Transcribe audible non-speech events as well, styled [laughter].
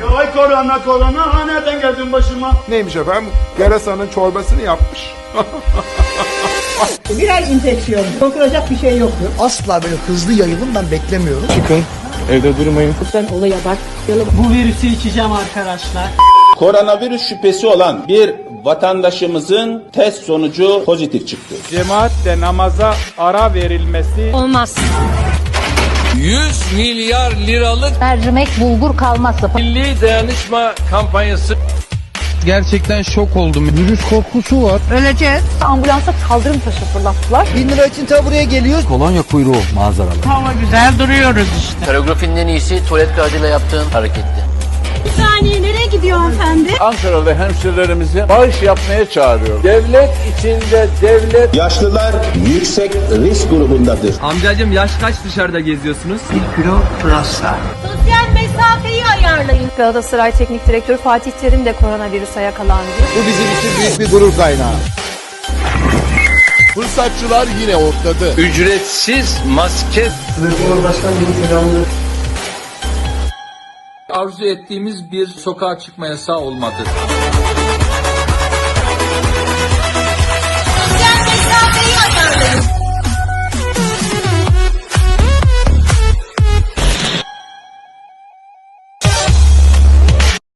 Ay korona korona nereden geldin başıma? Neymiş efendim? Yarasanın çorbasını yapmış. [laughs] Viral enfeksiyon. Korkulacak bir şey yoktur. asla böyle hızlı yayılım ben beklemiyorum. Çıkın, evde durmayın. Bu virüsü içeceğim arkadaşlar. Koronavirüs şüphesi olan bir vatandaşımızın test sonucu pozitif çıktı. Cemaatle namaza ara verilmesi Olmaz. 100 milyar liralık Mercimek bulgur kalmazsa milli dayanışma kampanyası Gerçekten şok oldum. Virüs korkusu var. öleceğiz. Ambulansa kaldırım taşı fırlattılar. Bin lira için ta buraya geliyoruz. Kolonya kuyruğu manzaralı. Hava güzel duruyoruz işte. Koreografinin en iyisi tuvalet kağıdıyla yaptığın hareketti. Ankara'da hemşirelerimizi bağış yapmaya çağırıyor. Devlet içinde devlet Yaşlılar yüksek risk grubundadır. Amcacım yaş kaç dışarıda geziyorsunuz? Sosyal mesafeyi ayarlayın. Galatasaray Teknik Direktörü Fatih Terim de koronavirüse yakalandı. Bu bizim için büyük bir gurur kaynağı. Fırsatçılar yine ortada. ücretsiz maske arzu ettiğimiz bir sokağa çıkma yasağı olmadı.